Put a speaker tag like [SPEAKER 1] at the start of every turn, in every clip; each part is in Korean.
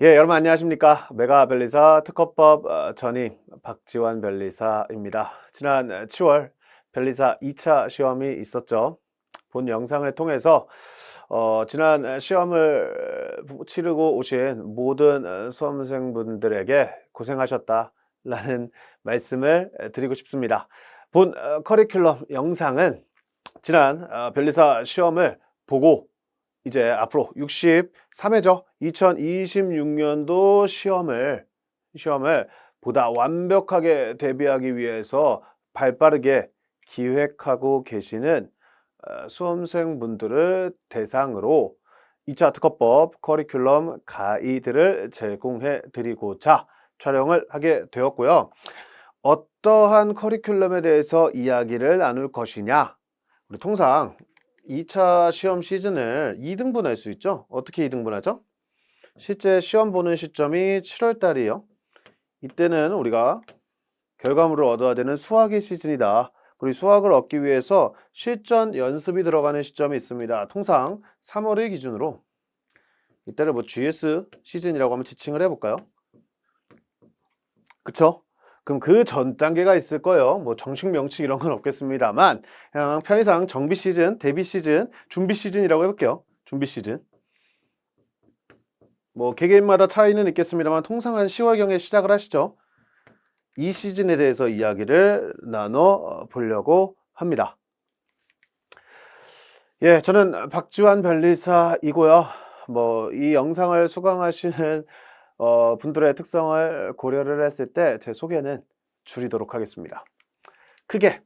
[SPEAKER 1] 예, 여러분 안녕하십니까. 메가 변리사 특허법 어, 전임 박지환 변리사입니다. 지난 7월 변리사 2차 시험이 있었죠. 본 영상을 통해서 어, 지난 시험을 치르고 오신 모든 어, 수험생분들에게 고생하셨다라는 말씀을 드리고 싶습니다. 본 어, 커리큘럼 영상은 지난 어, 변리사 시험을 보고 이제 앞으로 63회죠. 2026년도 시험을 시험을 보다 완벽하게 대비하기 위해서 발빠르게 기획하고 계시는 어, 수험생분들을 대상으로 2차 특허법 커리큘럼 가이드를 제공해 드리고자 촬영을 하게 되었고요. 어떠한 커리큘럼에 대해서 이야기를 나눌 것이냐? 우리 통상 2차 시험 시즌을 2등분할 수 있죠? 어떻게 2등분하죠? 실제 시험 보는 시점이 7월 달이에요. 이때는 우리가 결과물을 얻어야 되는 수학의 시즌이다. 그리고 수학을 얻기 위해서 실전 연습이 들어가는 시점이 있습니다. 통상 3월을 기준으로 이때를 뭐 GS 시즌이라고 한번 지칭을 해볼까요? 그쵸? 그럼 그 전 단계가 있을 거예요. 뭐 정식 명칭 이런 건 없겠습니다만 그냥 편의상 정비 시즌, 대비 시즌, 준비 시즌이라고 해볼게요. 준비 시즌. 뭐 개개인마다 차이는 있겠습니다만 통상 한 10월경에 시작을 하시죠. 이 시즌에 대해서 이야기를 나눠 보려고 합니다. 예, 저는 박지환 변리사이고요. 뭐 이 영상을 수강하시는 어, 분들의 특성을 고려를 했을 때 제 소개는 줄이도록 하겠습니다. 크게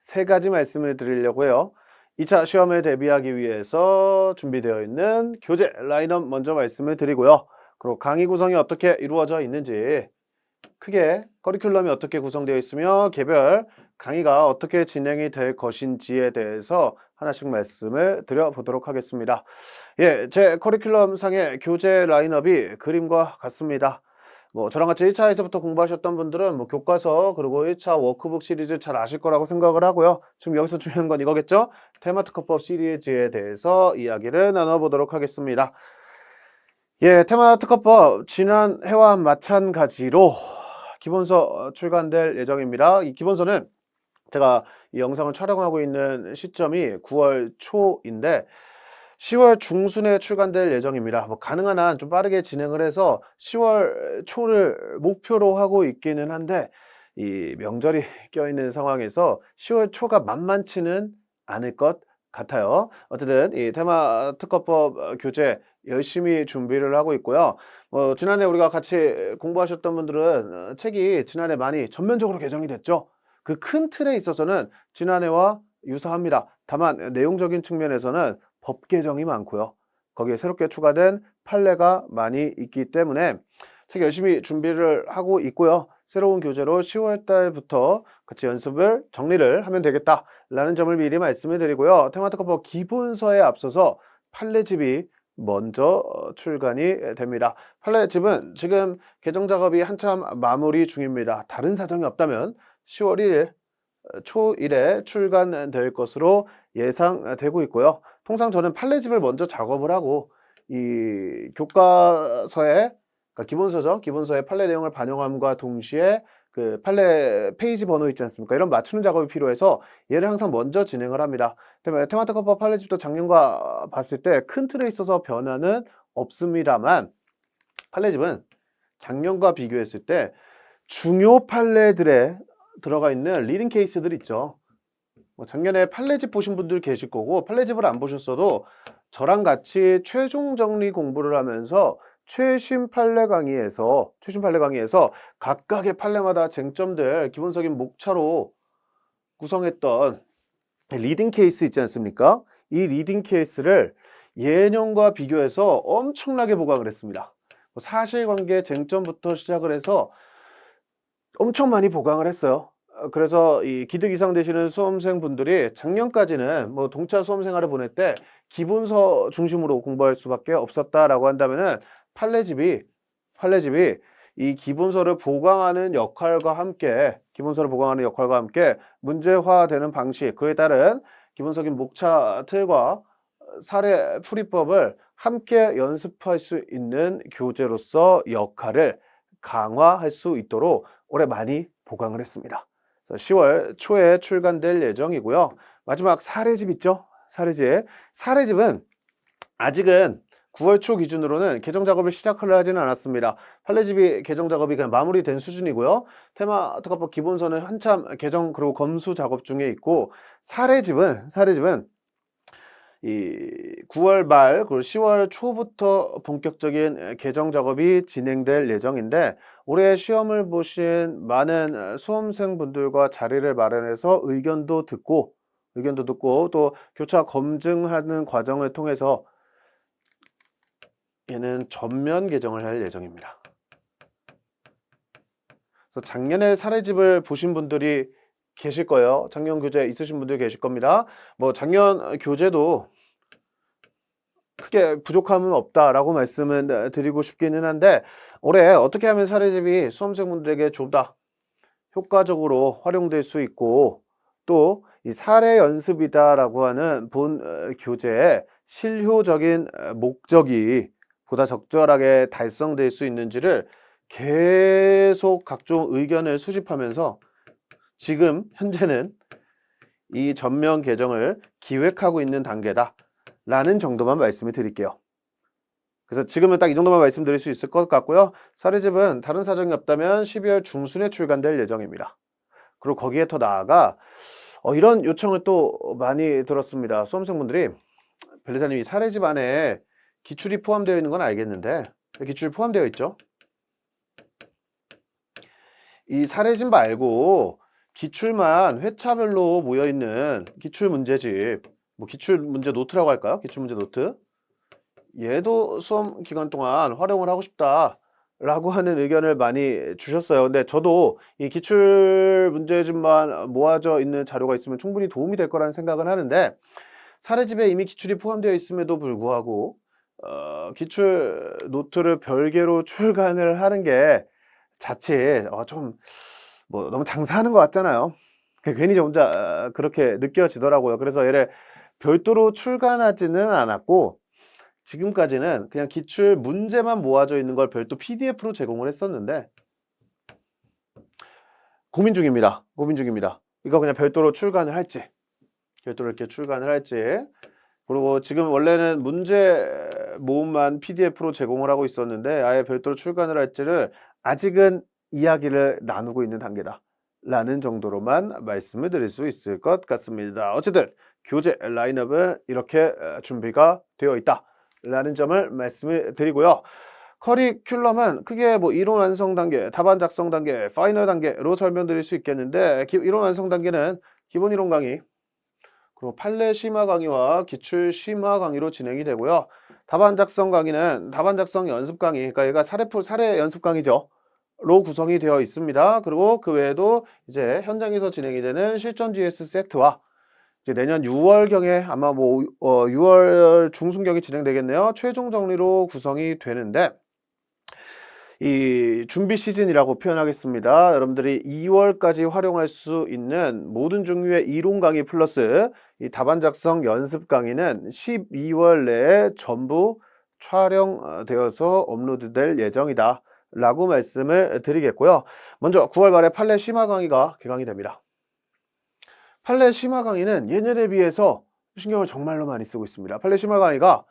[SPEAKER 1] 세 가지 말씀을 드리려고 해요. 2차 시험에 대비하기 위해서 준비되어 있는 교재 라인업 먼저 말씀을 드리고요. 그리고 강의 구성이 어떻게 이루어져 있는지 크게 커리큘럼이 어떻게 구성되어 있으며 개별 강의가 어떻게 진행이 될 것인지에 대해서 하나씩 말씀을 드려보도록 하겠습니다. 예, 제 커리큘럼 상의 교재 라인업이 그림과 같습니다. 뭐 저랑 같이 1차에서부터 공부하셨던 분들은 뭐 교과서 그리고 1차 워크북 시리즈 잘 아실 거라고 생각을 하고요. 지금 여기서 중요한 건 이거겠죠? 테마특허법 시리즈에 대해서 이야기를 나눠보도록 하겠습니다. 예, 테마특허법 지난 해와 마찬가지로 기본서 출간될 예정입니다. 이 기본서는 제가 이 영상을 촬영하고 있는 시점이 9월 초인데 10월 중순에 출간될 예정입니다. 뭐 가능한 한 좀 빠르게 진행을 해서 10월 초를 목표로 하고 있기는 한데 이 명절이 껴있는 상황에서 10월 초가 만만치는 않을 것 같아요. 어쨌든 이 테마 특허법 어, 교재 열심히 준비를 하고 있고요. 뭐 지난해 우리가 같이 공부하셨던 분들은 어, 책이 지난해 많이 전면적으로 개정이 됐죠. 그 큰 틀에 있어서는 지난해와 유사합니다. 다만 내용적인 측면에서는 법 개정이 많고요. 거기에 새롭게 추가된 판례가 많이 있기 때문에 책 열심히 준비를 하고 있고요. 새로운 교재로 10월 달부터 같이 연습을 정리를 하면 되겠다라는 점을 미리 말씀을 드리고요. 테마특허법 기본서에 앞서서 판례집이 먼저 어, 출간이 됩니다. 판례집은 지금 개정 작업이 한참 마무리 중입니다. 다른 사정이 없다면 10월 1일 어, 초일에 출간될 것으로 예상되고 있고요. 통상 저는 판례집을 먼저 작업을 하고 이 교과서에 그러니까 기본서죠. 기본서의 판례 내용을 반영함과 동시에 그 판례 페이지 번호 있지 않습니까? 이런 맞추는 작업이 필요해서 얘를 항상 먼저 진행을 합니다. 때문에 테마특허법 판례집도 작년과 봤을 때 큰 틀에 있어서 변화는 없습니다만 판례집은 작년과 비교했을 때 중요 판례들에 들어가 있는 리딩 케이스들 있죠. 뭐 작년에 판례집 보신 분들 계실 거고 판례집을 안 보셨어도 저랑 같이 최종 정리 공부를 하면서 최신 판례 강의에서 최신 판례 강의에서 각각의 판례마다 쟁점들 기본적인 목차로 구성했던 리딩 케이스 있지 않습니까? 이 리딩 케이스를 예년과 비교해서 엄청나게 보강을 했습니다. 뭐 사실관계 쟁점부터 시작을 해서 엄청 많이 보강을 했어요. 어, 그래서 이 기득 이상 되시는 수험생분들이 작년까지는 뭐 동차 수험 생활을 보낼 때 기본서 중심으로 공부할 수밖에 없었다라고 한다면은 판례집이 판례집이 이 기본서를 보강하는 역할과 함께 기본서를 보강하는 역할과 함께 문제화되는 방식 그에 따른 기본적인 목차 틀과 사례 풀이법을 함께 연습할 수 있는 교재로서 역할을 강화할 수 있도록 올해 많이 보강을 했습니다. 그래서 10월 초에 출간될 예정이고요. 마지막 사례집 있죠? 사례집. 사례집은 아직은 9월 초 기준으로는 개정 작업을 시작을 하지는 않았습니다. 판례집이 개정 작업이 그냥 마무리된 수준이고요. 테마 특화법 기본서는 한참 개정 그리고 검수 작업 중에 있고 사례집은 사례집은 이 9월 말 그리고 10월 초부터 본격적인 개정 작업이 진행될 예정인데 올해 시험을 보신 많은 수험생분들과 자리를 마련해서 의견도 듣고 의견도 듣고 또 교차 검증하는 과정을 통해서 얘는 전면 개정을 할 예정입니다. 그래서 작년에 사례집을 보신 분들이 계실 거예요. 작년 교재 있으신 분들 계실 겁니다. 뭐 작년 교재도 크게 부족함은 없다라고 말씀은 드리고 싶기는 한데 올해 어떻게 하면 사례집이 수험생분들에게 좀더 효과적으로 활용될 수 있고 또 이 사례 연습이다라고 하는 본 어, 교재의 실효적인 어, 목적이 보다 적절하게 달성될 수 있는지를 계속 각종 의견을 수집하면서 지금 현재는 이 전면 개정을 기획하고 있는 단계다 라는 정도만 말씀을 드릴게요. 그래서 지금은 딱 이 정도만 말씀드릴 수 있을 것 같고요. 사례집은 다른 사정이 없다면 12월 중순에 출간될 예정입니다. 그리고 거기에 더 나아가 어, 이런 요청을 또 많이 들었습니다. 수험생분들이 변리사님 이 사례집 안에 기출이 포함되어 있는 건 알겠는데 기출이 포함되어 있죠. 이 사례집 말고 기출만 회차별로 모여 있는 기출 문제집, 뭐 기출 문제 노트라고 할까요? 기출 문제 노트. 얘도 수험 기간 동안 활용을 하고 싶다 라고 하는 의견을 많이 주셨어요. 근데 저도 이 기출 문제집만 모아져 있는 자료가 있으면 충분히 도움이 될 거라는 생각은 하는데 사례집에 이미 기출이 포함되어 있음에도 불구하고 어, 기출 노트를 별개로 출간을 하는 게 자칫 어, 좀 뭐 너무 장사하는 것 같잖아요. 그 괜히 저 혼자 어, 그렇게 느껴지더라고요. 그래서 얘를 별도로 출간하지는 않았고 지금까지는 그냥 기출 문제만 모아져 있는 걸 별도 PDF로 제공을 했었는데 고민 중입니다. 고민 중입니다. 이거 그냥 별도로 출간을 할지 별도로 이렇게 출간을 할지 그리고 지금 원래는 문제 모음만 PDF로 제공을 하고 있었는데 아예 별도로 출간을 할지를 아직은 이야기를 나누고 있는 단계다. 라는 정도로만 말씀을 드릴 수 있을 것 같습니다. 어쨌든 교재 라인업은 이렇게 준비가 되어 있다. 라는 점을 말씀을 드리고요. 커리큘럼은 크게 뭐 이론 완성 단계, 답안 작성 단계, 파이널 단계로 설명드릴 수 있겠는데 기, 이론 완성 단계는 기본 이론 강의, 그리고 판례 심화 강의와 기출 심화 강의로 진행이 되고요. 답안 작성 강의는 답안 작성 연습 강의, 그러니까 얘가 사례풀 사례 연습 강의죠. 로 구성이 되어 있습니다. 그리고 그 외에도 이제 현장에서 진행이 되는 실전 GS 세트와 이제 내년 6월경에 아마 뭐 어, 6월 중순경이 진행되겠네요. 최종 정리로 구성이 되는데 이 준비 시즌이라고 표현하겠습니다. 여러분들이 2월까지 활용할 수 있는 모든 종류의 이론 강의 플러스 이 답안 작성 연습 강의는 12월 내에 전부 촬영되어서 업로드될 예정이다. 라고 말씀을 드리겠고요. 먼저 9월 말에 판례 심화 강의가 개강이 됩니다. 판례 심화 강의는 예년에 비해서 신경을 정말로 많이 쓰고 있습니다. 판례 심화 강의가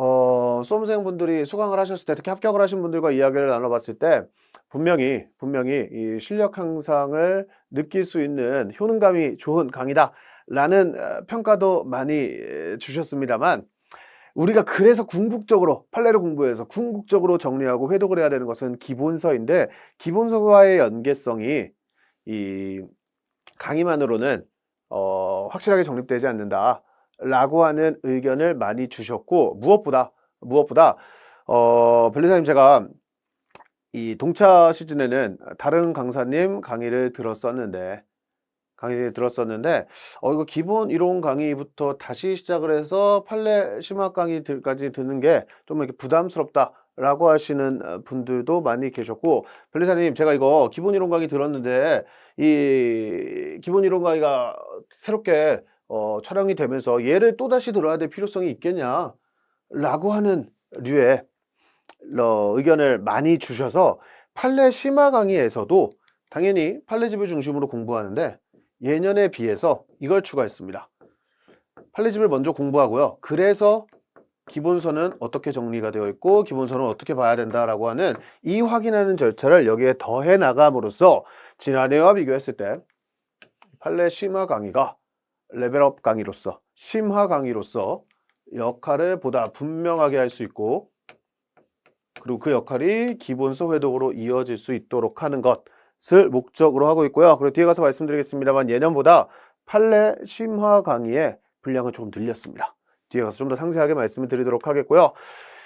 [SPEAKER 1] 어, 수험생분들이 수강을 하셨을 때 특히 합격을 하신 분들과 이야기를 나눠봤을 때 분명히 분명히 이 실력 향상을 느낄 수 있는 효능감이 좋은 강의다 라는 어, 평가도 많이 주셨습니다만 우리가 그래서 궁극적으로 판례를 공부해서 궁극적으로 정리하고 회독을 해야 되는 것은 기본서인데 기본서와의 연계성이 이 강의만으로는 어, 확실하게 정립되지 않는다라고 하는 의견을 많이 주셨고 무엇보다 무엇보다 어, 벨리사님 제가 이 동차 시즌에는 다른 강사님 강의를 들었었는데 강의를 들었었는데 어 이거 기본 이론 강의부터 다시 시작을 해서 판례 심화 강의까지 듣는 게 좀 이렇게 부담스럽다 라고 하시는 어, 분들도 많이 계셨고 벨리사님 제가 이거 기본 이론 강의 들었는데 이 기본 이론 강의가 새롭게 어, 촬영이 되면서 얘를 또 다시 들어야 될 필요성이 있겠냐 라고 하는 류의 어, 의견을 많이 주셔서 판례 심화 강의에서도 당연히 판례집을 중심으로 공부하는데 예년에 비해서 이걸 추가했습니다. 판례집을 먼저 공부하고요. 그래서 기본서는 어떻게 정리가 되어 있고 기본서는 어떻게 봐야 된다라고 하는 이 확인하는 절차를 여기에 더해 나감으로써 지난해와 비교했을 때 판례 심화 강의가 레벨업 강의로서 심화 강의로서 역할을 보다 분명하게 할 수 있고 그리고 그 역할이 기본서 회독으로 이어질 수 있도록 하는 것 을 목적으로 하고 있고요. 그리고 뒤에 가서 말씀드리겠습니다만 예년보다 판례 심화 강의의 분량은 조금 늘렸습니다. 뒤에 가서 좀 더 상세하게 말씀을 드리도록 하겠고요.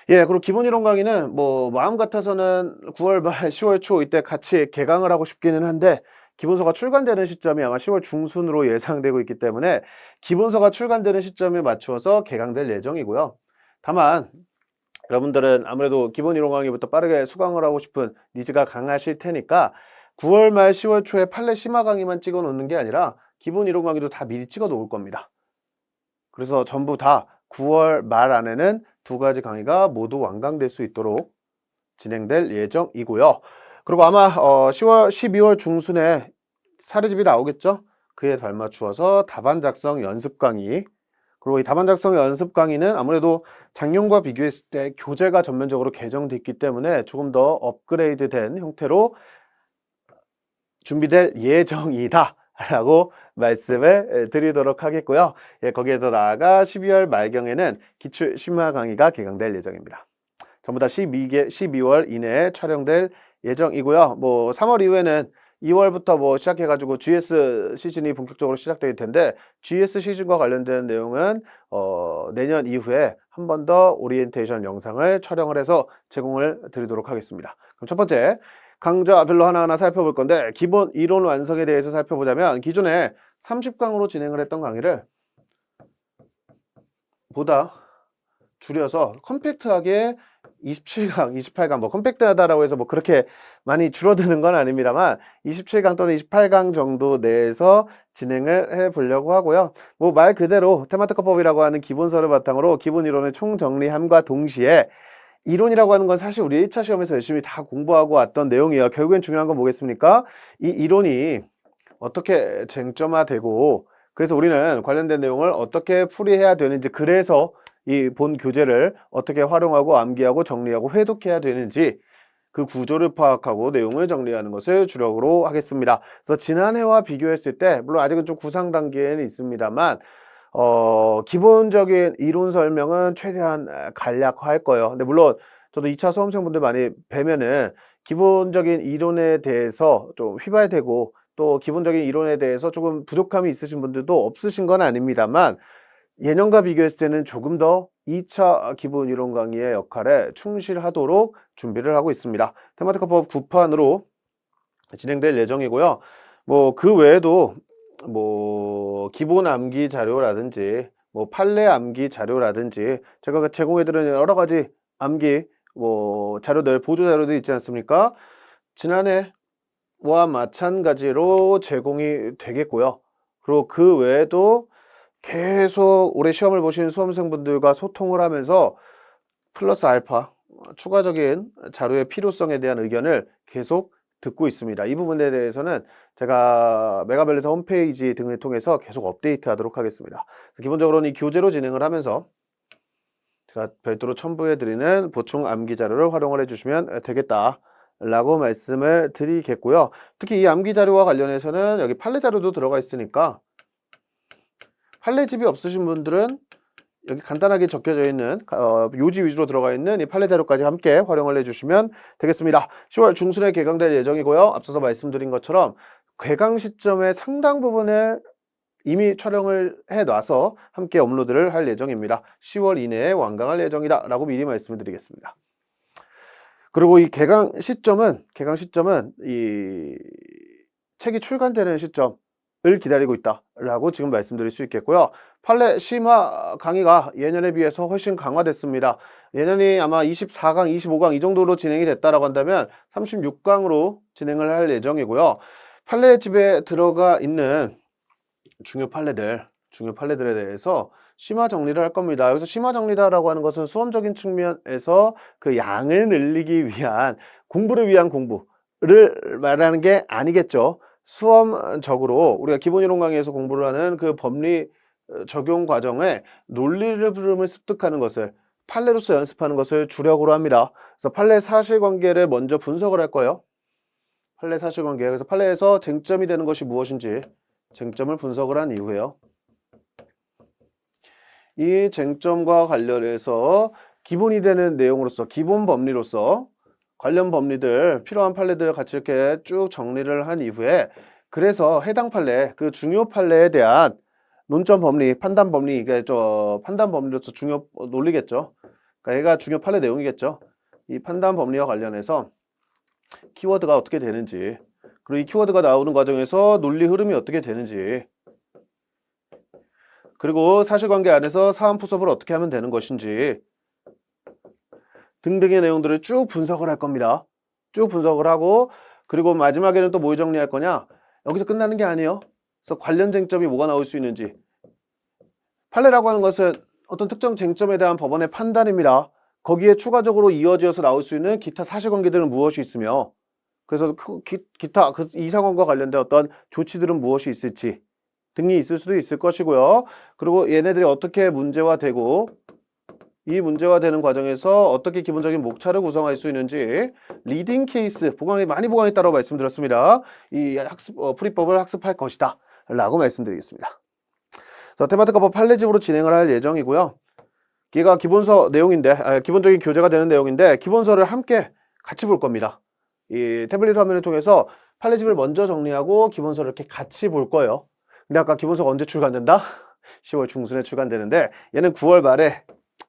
[SPEAKER 1] 예, 그리고 기본 이론 강의는 뭐 마음 같아서는 9월 말 10월 초 이때 같이 개강을 하고 싶기는 한데 기본서가 출간되는 시점이 아마 10월 중순으로 예상되고 있기 때문에 기본서가 출간되는 시점에 맞추어서 개강될 예정이고요. 다만 여러분들은 아무래도 기본 이론 강의부터 빠르게 수강을 하고 싶은 니즈가 강하실 테니까 9월 말 10월 초에 판례 심화 강의만 찍어 놓는 게 아니라 기본 이론 강의도 다 미리 찍어 놓을 겁니다. 그래서 전부 다 9월 말 안에는 두 가지 강의가 모두 완강될 수 있도록 진행될 예정이고요. 그리고 아마 어 10월, 12월 중순에 사례집이 나오겠죠? 그에 발맞추어서 답안 작성 연습 강의 그리고 이 답안 작성 연습 강의는 아무래도 작년과 비교했을 때 교재가 전면적으로 개정됐기 때문에 조금 더 업그레이드된 형태로 준비될 예정이다. 라고 말씀을 드리도록 하겠고요. 예, 거기에서 나아가 12월 말경에는 기출 심화 강의가 개강될 예정입니다. 전부 다 12개, 12월 이내에 촬영될 예정이고요. 뭐 3월 이후에는 2월부터 뭐 시작해가지고 GS 시즌이 본격적으로 시작될 텐데 GS 시즌과 관련된 내용은 어, 내년 이후에 한 번 더 오리엔테이션 영상을 촬영을 해서 제공을 드리도록 하겠습니다. 그럼 첫 번째 강좌 별로 하나하나 살펴볼 건데 기본 이론 완성에 대해서 살펴보자면 기존에 30강으로 진행을 했던 강의를 보다 줄여서 컴팩트하게 27강, 28강, 뭐 컴팩트하다라고 해서 뭐 그렇게 많이 줄어드는 건 아닙니다만 27강 또는 28강 정도 내에서 진행을 해 보려고 하고요. 뭐 말 그대로 테마특허법이라고 하는 기본서를 바탕으로 기본 이론을 총정리함과 동시에 이론이라고 하는 건 사실 우리 1차 시험에서 열심히 다 공부하고 왔던 내용이에요. 결국엔 중요한 건 뭐겠습니까? 이 이론이 어떻게 쟁점화되고 그래서 우리는 관련된 내용을 어떻게 풀이해야 되는지 그래서 이 본 교재를 어떻게 활용하고 암기하고 정리하고 회독해야 되는지 그 구조를 파악하고 내용을 정리하는 것을 주력으로 하겠습니다. 그래서 지난해와 비교했을 때 물론 아직은 좀 구상 단계에는 있습니다만 어, 기본적인 이론 설명은 최대한 간략화할 거예요. 근데 물론 저도 2차 수험생분들 많이 뵈면은 기본적인 이론에 대해서 좀 휘발되고 또 기본적인 이론에 대해서 조금 부족함이 있으신 분들도 없으신 건 아닙니다만 예년과 비교했을 때는 조금 더 2차 기본 이론 강의의 역할에 충실하도록 준비를 하고 있습니다. 테마티카법 9판으로 진행될 예정이고요. 뭐 그 외에도 뭐 기본 암기 자료라든지 뭐 판례 암기 자료라든지 제가 제공해드리는 여러 가지 암기 뭐 자료들 보조 자료들 있지 않습니까? 지난해 와 마찬가지로 제공이 되겠고요. 그리고 그 외에도 계속 올해 시험을 보신 수험생분들과 소통을 하면서 플러스 알파 추가적인 자료의 필요성에 대한 의견을 계속 듣고 있습니다. 이 부분에 대해서는 제가 메가벨리사 홈페이지 등을 통해서 계속 업데이트 하도록 하겠습니다. 기본적으로는 이 교재로 진행을 하면서 제가 별도로 첨부해 드리는 보충 암기 자료를 활용을 해 주시면 되겠다. 라고 말씀을 드리겠고요. 특히 이 암기 자료와 관련해서는 여기 판례 자료도 들어가 있으니까 판례집이 없으신 분들은 여기 간단하게 적혀져 있는 어, 요지 위주로 들어가 있는 이 판례 자료까지 함께 활용을 해주시면 되겠습니다. 10월 중순에 개강될 예정이고요. 앞서서 말씀드린 것처럼 개강 시점의 상당 부분을 이미 촬영을 해놔서 함께 업로드를 할 예정입니다. 10월 이내에 완강할 예정이다 라고 미리 말씀을 드리겠습니다. 그리고 이 개강 시점은 개강 시점은 이 책이 출간되는 시점을 기다리고 있다라고 지금 말씀드릴 수 있겠고요. 판례 심화 강의가 예년에 비해서 훨씬 강화됐습니다. 예년이 아마 24강, 25강 이 정도로 진행이 됐다라고 한다면 36강으로 진행을 할 예정이고요. 판례 집에 들어가 있는 중요 판례들, 중요 판례들에 대해서 심화 정리를 할 겁니다. 여기서 심화 정리다라고 하는 것은 수험적인 측면에서 그 양을 늘리기 위한 공부를 위한 공부를 말하는 게 아니겠죠. 수험적으로 우리가 기본 이론 강의에서 공부를 하는 그 법리 어, 적용 과정에 논리를 흐름을 습득하는 것을 판례로서 연습하는 것을 주력으로 합니다. 그래서 판례 사실관계를 먼저 분석을 할 거예요. 판례 사실관계. 그래서 판례에서 쟁점이 되는 것이 무엇인지 쟁점을 분석을 한 이후에요. 이 쟁점과 관련해서 기본이 되는 내용으로서 기본 법리로서 관련 법리들 필요한 판례들을 같이 이렇게 쭉 정리를 한 이후에 그래서 해당 판례 그 중요 판례에 대한 논점 법리 판단 법리 이게 저 판단 법리로서 중요 어, 논리겠죠 그러니까 얘가 중요 판례 내용이겠죠 이 판단 법리와 관련해서 키워드가 어떻게 되는지 그리고 이 키워드가 나오는 과정에서 논리 흐름이 어떻게 되는지 그리고 사실관계 안에서 사안 포섭을 어떻게 하면 되는 것인지 등등의 내용들을 쭉 분석을 할 겁니다. 쭉 분석을 하고 그리고 마지막에는 또 뭘 정리할 거냐? 여기서 끝나는 게 아니에요. 그래서 관련 쟁점이 뭐가 나올 수 있는지 판례라고 하는 것은 어떤 특정 쟁점에 대한 법원의 판단입니다. 거기에 추가적으로 이어지어서 나올 수 있는 기타 사실관계들은 무엇이 있으며 그래서 그 기, 기타 그이 상황과 관련된 어떤 조치들은 무엇이 있을지 등이 있을 수도 있을 것이고요. 그리고 얘네들이 어떻게 문제화되고 이 문제화되는 과정에서 어떻게 기본적인 목차를 구성할 수 있는지 리딩 케이스 보강이 많이 보강했다고 말씀드렸습니다. 이 학습 어, 풀이법을 학습할 것이다 라고 말씀드리겠습니다. 자, 테마트카법 판례집으로 진행을 할 예정이고요. 얘가 기본서 내용인데 아, 기본적인 교재가 되는 내용인데 기본서를 함께 같이 볼 겁니다. 이 태블릿 화면을 통해서 판례집을 먼저 정리하고 기본서를 이렇게 같이 볼 거예요. 근데 아까 기본서가 언제 출간된다? 10월 중순에 출간되는데 얘는 9월 말에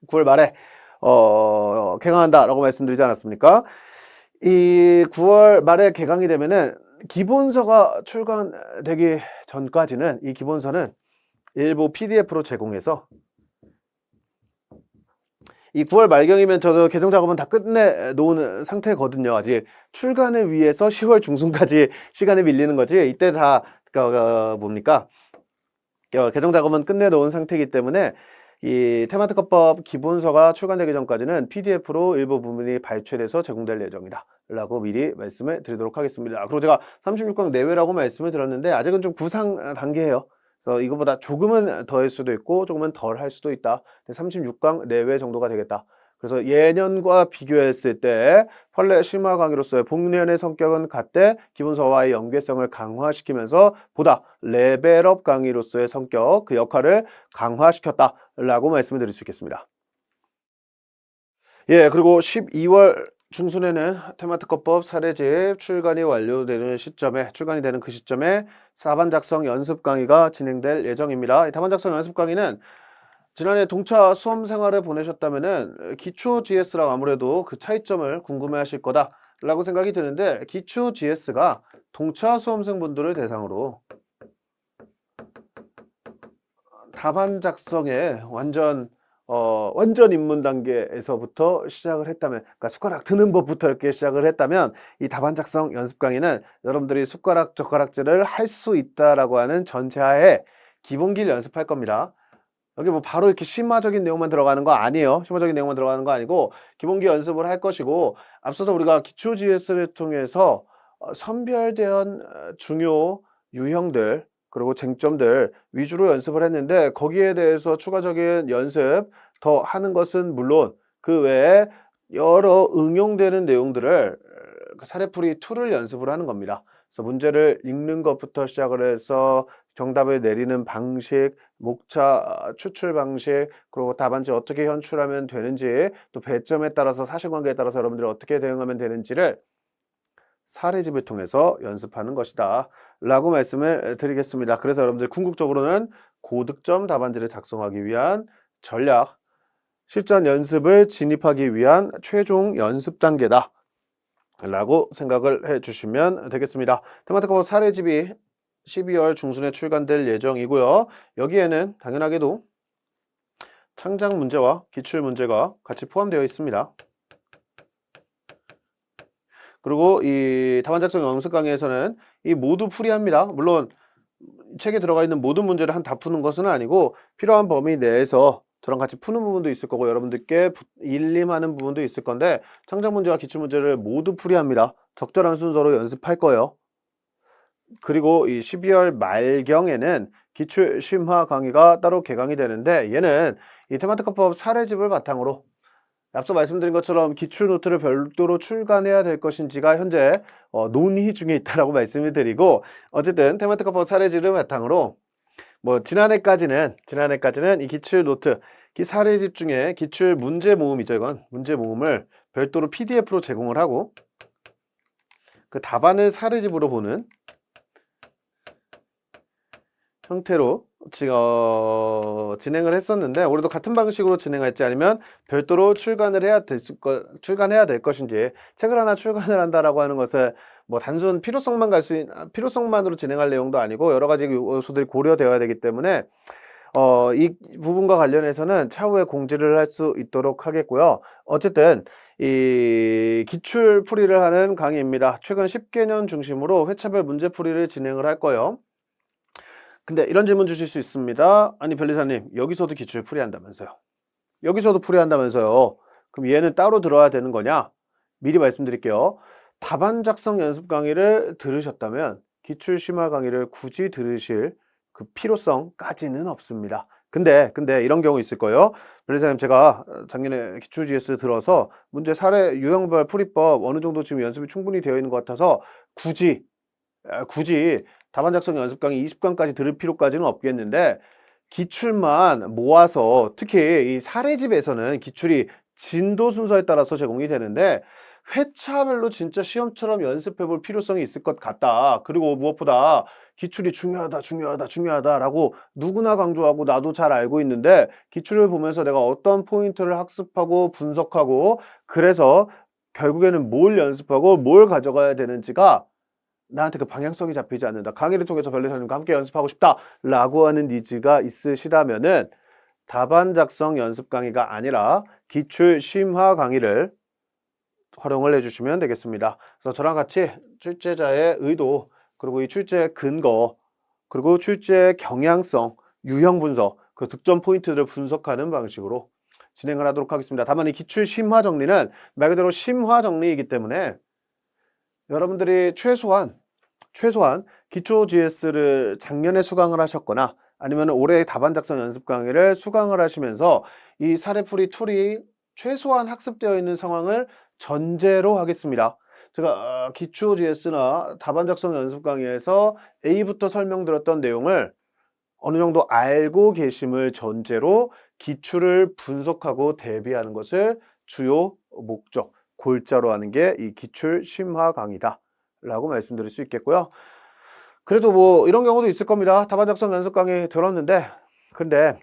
[SPEAKER 1] 9월 말에 어, 개강한다라고 말씀드리지 않았습니까? 이 9월 말에 개강이 되면은 기본서가 출간되기 전까지는 이 기본서는 일부 PDF로 제공해서 이 9월 말경이면 저도 개정 작업은 다 끝내 놓은 상태거든요. 아직 출간을 위해서 10월 중순까지 시간이 밀리는 거지. 이때 다 어, 어, 뭡니까? 어, 개정 작업은 끝내 놓은 상태이기 때문에 이 테마트커법 기본서가 출간되기 전까지는 PDF로 일부 부분이 발췌돼서 제공될 예정이다. 라고 미리 말씀을 드리도록 하겠습니다. 그리고 제가 36강 내외라고 말씀을 드렸는데 아직은 좀 구상 단계예요. 그래서 이거보다 조금은 더할 수도 있고 조금은 덜 할 수도 있다. 36강 내외 정도가 되겠다. 그래서 예년과 비교했을 때 판례 심화 강의로서의 복년의 성격은 같되 기본서와의 연계성을 강화시키면서 보다 레벨업 강의로서의 성격 그 역할을 강화시켰다라고 말씀을 드릴 수 있겠습니다. 예, 그리고 12월 중순에는 테마특허법 사례집 출간이 완료되는 시점에 출간이 되는 그 시점에 사반 작성 연습 강의가 진행될 예정입니다. 이 다반 작성 연습 강의는 지난해 동차 수험 생활을 보내셨다면은 기초 GS랑 아무래도 그 차이점을 궁금해 하실 거다라고 생각이 드는데 기초 GS가 동차 수험생분들을 대상으로 답안 작성에 완전 어, 완전 입문 단계에서부터 시작을 했다면, 그러니까 숟가락 드는 법부터 이렇게 시작을 했다면, 이 답안 작성 연습 강의는 여러분들이 숟가락 젓가락질을 할 수 있다라고 하는 전제하에 기본기를 연습할 겁니다. 여기 뭐 바로 이렇게 심화적인 내용만 들어가는 거 아니에요. 심화적인 내용만 들어가는 거 아니고 기본기 연습을 할 것이고 앞서서 우리가 기초 GS를 통해서 어, 선별된 어, 중요 유형들 그리고 쟁점들 위주로 연습을 했는데 거기에 대해서 추가적인 연습 더 하는 것은 물론 그 외에 여러 응용되는 내용들을 그 사례풀이 2를 연습을 하는 겁니다. 그래서 문제를 읽는 것부터 시작을 해서 정답을 내리는 방식, 목차 추출 방식, 그리고 답안지 어떻게 현출하면 되는지, 또 배점에 따라서 사실관계에 따라서 여러분들이 어떻게 대응하면 되는지를 사례집을 통해서 연습하는 것이다. 라고 말씀을 드리겠습니다. 그래서 여러분들 궁극적으로는 고득점 답안지를 작성하기 위한 전략, 실전 연습을 진입하기 위한 최종 연습 단계다. 라고 생각을 해 주시면 되겠습니다. 테마트커버 사례집이 12월 중순에 출간될 예정이고요. 여기에는 당연하게도 창작 문제와 기출 문제가 같이 포함되어 있습니다. 그리고 이 답안 작성 연습 강의에서는 이 모두 풀이합니다. 물론 책에 들어가 있는 모든 문제를 한 다 푸는 것은 아니고 필요한 범위 내에서 저랑 같이 푸는 부분도 있을 거고 여러분들께 부- 일림하는 부분도 있을 건데 창작 문제와 기출 문제를 모두 풀이합니다. 적절한 순서로 연습할 거예요. 그리고 이 12월 말경에는 기출 심화 강의가 따로 개강이 되는데 얘는 이 테마특화법 사례집을 바탕으로 앞서 말씀드린 것처럼 기출 노트를 별도로 출간해야 될 것인지가 현재 어, 논의 중에 있다라고 말씀을 드리고 어쨌든 테마특화법 사례집을 바탕으로 뭐 지난해까지는 지난해까지는 이 기출 노트 이 사례집 중에 기출 문제 모음이죠 이건. 문제 모음을 별도로 PDF로 제공을 하고 그 답안을 사례집으로 보는 형태로 지- 어, 진행을 했었는데 올해도 같은 방식으로 진행할지 아니면 별도로 출간을 해야 될 거, 출간해야 될 것인지 책을 하나 출간을 한다라고 하는 것은 뭐 단순 필요성만 갈 수 있는 필요성만으로 진행할 내용도 아니고 여러 가지 요소들이 고려되어야 되기 때문에 어, 이 부분과 관련해서는 차후에 공지를 할 수 있도록 하겠고요. 어쨌든 이 기출 풀이를 하는 강의입니다. 최근 10개년 중심으로 회차별 문제 풀이를 진행을 할 거예요. 근데 이런 질문 주실 수 있습니다. 아니 변리사님 여기서도 기출 풀이한다면서요. 여기서도 풀이한다면서요. 그럼 얘는 따로 들어야 되는 거냐? 미리 말씀드릴게요. 답안 작성 연습 강의를 들으셨다면 기출 심화 강의를 굳이 들으실 그 필요성까지는 없습니다. 근데 근데 이런 경우 있을 거예요. 변리사님 제가 작년에 기출 GS 들어서 문제 사례 유형별 풀이법 어느 정도 지금 연습이 충분히 되어 있는 것 같아서 굳이 아, 굳이 답안 작성 연습 강의 20강까지 들을 필요까지는 없겠는데 기출만 모아서 특히 이 사례집에서는 기출이 진도 순서에 따라서 제공이 되는데 회차별로 진짜 시험처럼 연습해 볼 필요성이 있을 것 같다. 그리고 무엇보다 기출이 중요하다, 중요하다, 중요하다라고 누구나 강조하고 나도 잘 알고 있는데 기출을 보면서 내가 어떤 포인트를 학습하고 분석하고 그래서 결국에는 뭘 연습하고 뭘 가져가야 되는지가 나한테 그 방향성이 잡히지 않는다. 강의를 통해서 변리사님과 함께 연습하고 싶다라고 하는 니즈가 있으시다면은 답안 작성 연습 강의가 아니라 기출 심화 강의를 활용을 해주시면 되겠습니다. 그래서 저랑 같이 출제자의 의도 그리고 이 출제 근거 그리고 출제 경향성, 유형 분석, 그 득점 포인트를 분석하는 방식으로 진행을 하도록 하겠습니다. 다만 이 기출 심화 정리는 말 그대로 심화 정리이기 때문에 여러분들이 최소한 최소한 기초 GS를 작년에 수강을 하셨거나 아니면 올해 답안 작성 연습 강의를 수강을 하시면서 이 사례풀이 툴이 최소한 학습되어 있는 상황을 전제로 하겠습니다. 제가 어, 기초 GS나 답안 작성 연습 강의에서 A부터 설명드렸던 내용을 어느 정도 알고 계심을 전제로 기출을 분석하고 대비하는 것을 주요 목적, 골자로 하는 게 이 기출 심화 강의다. 라고 말씀드릴 수 있겠고요. 그래도 뭐 이런 경우도 있을 겁니다. 답안 작성 연습 강의 들었는데 근데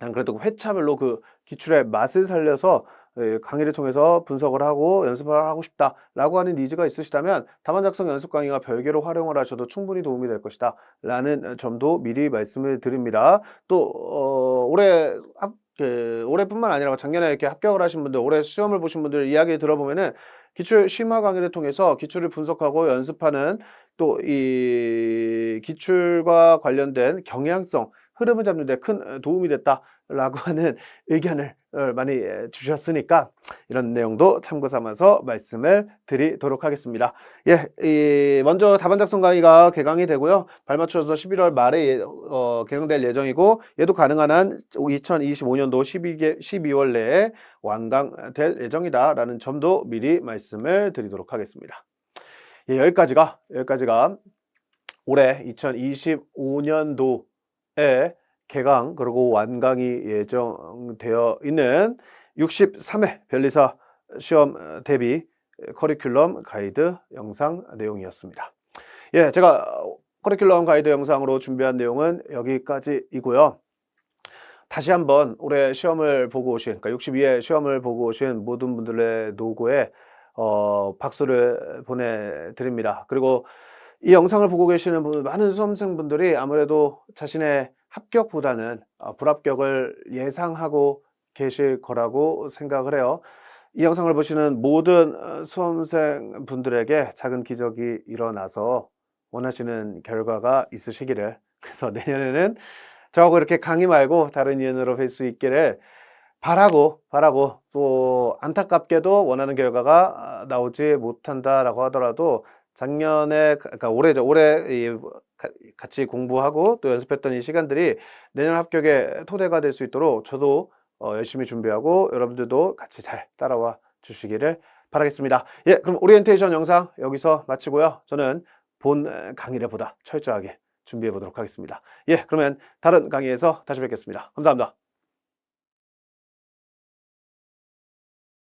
[SPEAKER 1] 난 그래도 회차별로 그 기출의 맛을 살려서 예, 강의를 통해서 분석을 하고 연습을 하고 싶다라고 하는 니즈가 있으시다면 답안 작성 연습 강의가 별개로 활용을 하셔도 충분히 도움이 될 것이다 라는 점도 미리 말씀을 드립니다. 또 어, 올해 합, 그, 올해뿐만 아니라 작년에 이렇게 합격을 하신 분들 올해 시험을 보신 분들 이야기 들어보면은 기출 심화 강의를 통해서 기출을 분석하고 연습하는 또 이 기출과 관련된 경향성 흐름을 잡는 데 큰 도움이 됐다 라고 하는 의견을 어, 많이 에, 주셨으니까 이런 내용도 참고 삼아서 말씀을 드리도록 하겠습니다. 예, 이 먼저 답안 작성 강의가 개강이 되고요. 발맞춰서 11월 말에 예- 어, 개강될 예정이고 얘도 가능한 한 2025년도 12개, 12월 내에 완강될 예정이다라는 점도 미리 말씀을 드리도록 하겠습니다. 예, 여기까지가 여기까지가 올해 2025년도에 개강 그리고 완강이 예정되어 있는 63회 변리사 시험 어, 대비 커리큘럼 가이드 영상 내용이었습니다. 예, 제가 커리큘럼 가이드 영상으로 준비한 내용은 여기까지이고요. 다시 한번 올해 시험을 보고 오신, 그러니까 62회 시험을 보고 오신 모든 분들의 노고에 어, 박수를 보내드립니다. 그리고 이 영상을 보고 계시는 분, 많은 수험생분들이 아무래도 자신의 합격보다는 어, 불합격을 예상하고 계실 거라고 생각을 해요. 이 영상을 보시는 모든 어, 수험생 분들에게 작은 기적이 일어나서 원하시는 결과가 있으시기를 그래서 내년에는 저하고 이렇게 강의 말고 다른 인연으로 뵐 수 있기를 바라고 바라고 또 안타깝게도 원하는 결과가 아, 나오지 못한다라고 하더라도 작년에 그러니까 올해죠 올해 같이 공부하고 또 연습했던 이 시간들이 내년 합격의 토대가 될 수 있도록 저도 어, 열심히 준비하고 여러분들도 같이 잘 따라와 주시기를 바라겠습니다. 예, 그럼 오리엔테이션 영상 여기서 마치고요. 저는 본 강의를 보다 철저하게 준비해 보도록 하겠습니다. 예, 그러면 다른 강의에서 다시 뵙겠습니다. 감사합니다.